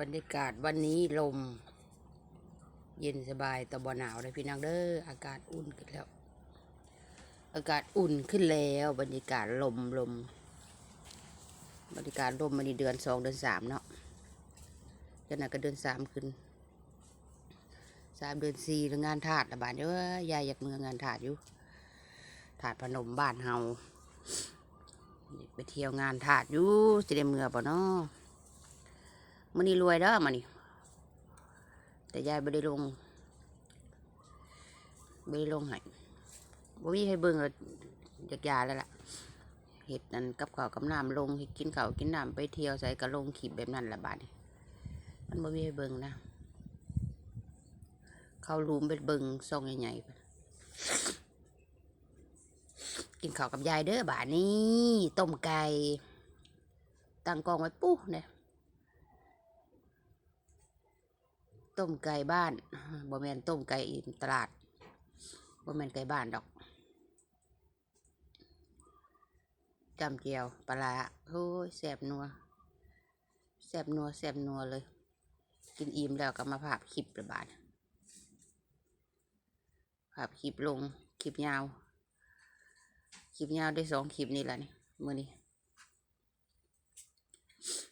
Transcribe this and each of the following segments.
บรรยากาศวันนี้ลม เย็นสบายต่บ่หนาวเลยพี่น้องเด้ออากาศอุ่นขึ้นแล้ว อากาศอุ่นขึ้นแล้ว บรรยากาศลมลมบรรยากาศลมมันนี่เดือนสองเดือนสามเนาะเดือนหน้าก็เดือนสามขึ้นสามเดือนสี่งานถาดละบาดเด้อยายอยากเมืองงานถาดอยู่ถาดพนมบ้านเฮาไปเที่ยวงานถาดอยู่จะได้เมือป่ะเนาะ มันนี่รวยเด้อมันนี่แต่ยายไม่ได้ลงไม่ได้ลงให้บ่มีให้เบิ่งอยากยาแล้วล่ะเห็ดนั่นกับข้าวกับน้ำลงเห็ดกินข้าวกินน้ำไปเที่ยวใส่กระลงขีบแบบนั้นละบาดนี้มันบ่มีให้เบิ่งนะเข้ารูมไปเบิ่งซองใหญ่ๆกินข้าวกับยายเด้อบาดนี้ต้มไก่ตั้งกองไว้ปุ๊เนี่ย ต้มไก่บ้านบ่แมนต้มไก่ตลาดบ่แมนไก่บ้านดอกจำเจียวปลาร้าโอ้ยแสบนัวแสบนัวแสบนัวเลย กินอิ่มแล้วก็มาภาพคลิประบาดภาพคลิปลงคลิปยาวคลิปยาวได้สองคลิปนี่แหละนี่มือนี้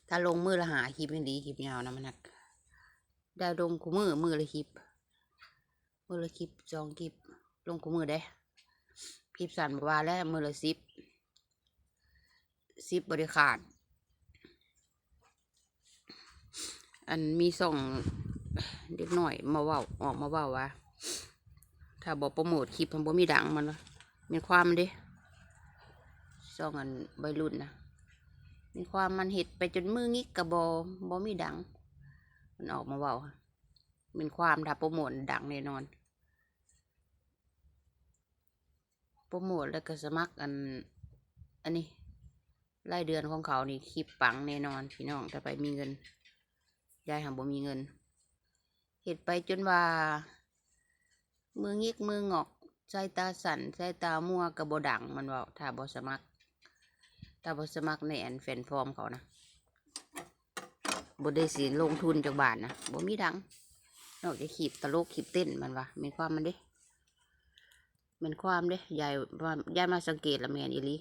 ถ้าลงมือละหาคลิปยังดีคลิปยาวนะมันหนัก ได้ลงกูมือมือละคลิป มือละคลิปสองคลิป ลงกูมือได้คลิปสั้นบอกว่าแล้วมือละสิบซิบบริการอันมีส่งเด็กหน่อยมาเว่าออกมาเว่าว่าถ้าบอกโปรโมทคลิปมันบ่มีดังมันมีความมันดิส่องอันใบรุ่นนะมีความมันเห็ดไปจนมืองี้กระบอบอมีดัง มันออกมาเว่าเป็นความถ้าโปรโมทดังแน่นอน โปรโมทแล้วก็สมัครอัน อันนี้รายเดือนของเขานี่คลิปปังแน่นอนพี่น้องถ้าไปมีเงินยายหาบ่มีเงินเห็ดไปจนว่า มืองิกมืองอกใจตาสั่นใจตามัวกระบดังมันบอกถ้าบอสมัครถ้าบอสมัครในแอนแฟนฟอร์มเขานะ บได้สิลงทุนจากบาทนะบ่มีดังนอกจากขีบตลกขีบเต้นมันวะเป็นความมันเด้เป็นความเด้ยายว่ายายมาสังเกตละแมนอีลี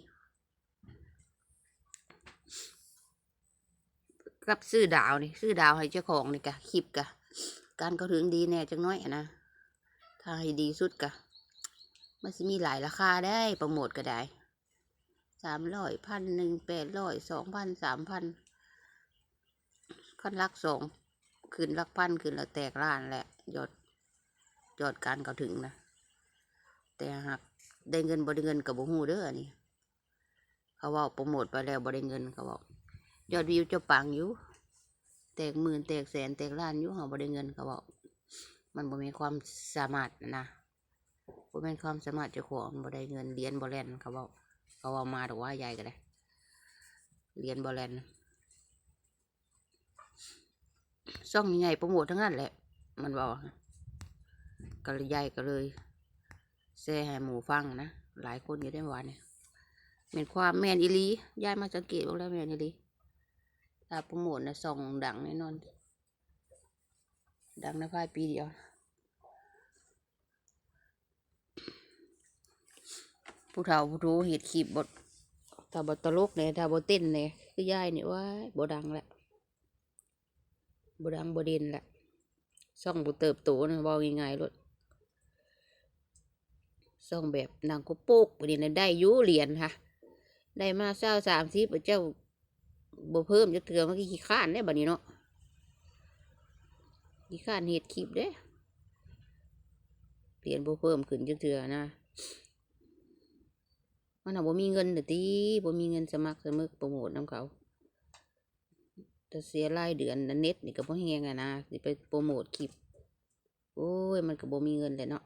กับซื้อดาวนี่ซื้อดาวให้เจ้าของนี่กะคลิปกะ การเขาถึงดีแน่จังน้อยนะถ้าให้ดีสุดกะมันสิมีหลายราคาได้โปรโมทก็ได้สามร้อยพันหนึ่งแปดร้อยสองพันสามพัน ขั้นลักสองคืนลักพันคืนและแตกล้านแหละยอดยอดการเขาถึงนะแต่หากได้เงินบ่ได้เงินกับบ่ฮู้เด้อนี่เขาว่าโปรโมทไปแล้วบ่ได้เงินเขาบอกยอดวิวจะปังอยู่แตกหมื่นแตกแสนแตกล้านอยู่เขาบ่ได้เงินเขาบอกมันบ่มีความสามารถนะบ่เป็นความสามารถจ้าของบ่ได้เงินเรียนบ่แลนเขาบอกเขาเอามาดอว่ายายก็ได้เรียนบ่แลน ซ่องใหญ่โปรโมททั้งนั้นแหละ มันบอกก็เลยยายก็เลยแซ่ให้หมูฟังนะ หลายคนอยู่ได้วันเนี่ยเป็นความแมนอีหลียายมาสังเกตว่าแล้วแมนอีหลีถ้าโปรโมทนะส่องดังแน่นอน ดังในภายปีเดียวผู้เฒ่าผู้รู้เห็ดขีบบทถ้าบทตลกเนี่ยถ้าบทเต้นเนี่ยคือย่ายเนี่ยว่าบดังแหละ บดังบเด่นแหละซ่องบเติบโตนะเว่าง่ายๆรถซ่องแบบนางก็โปกประเด็นได้ยุเหรียญค่ะ ได้มาเศร้าสามสิบเจ้าบ่เพิ่มจะเถื่อมันก็ขี้ข้านได้บัดนี้เนาะขี้ข้านเห็ดคลิปเด้เปลี่ยนบ่เพิ่มขึ้นจักเถื่อนะมันน่ะบ่มีเงินเด้อติบ่มีเงินสมัครสมึกโปรโมทนํเขา แต่เสียรายเดือนนะเน็ตนี่ก็บ่แฮงอะนะสิไปโปรโมทคลิป โอ้ย มันก็บ่มีเงินเลยเนาะ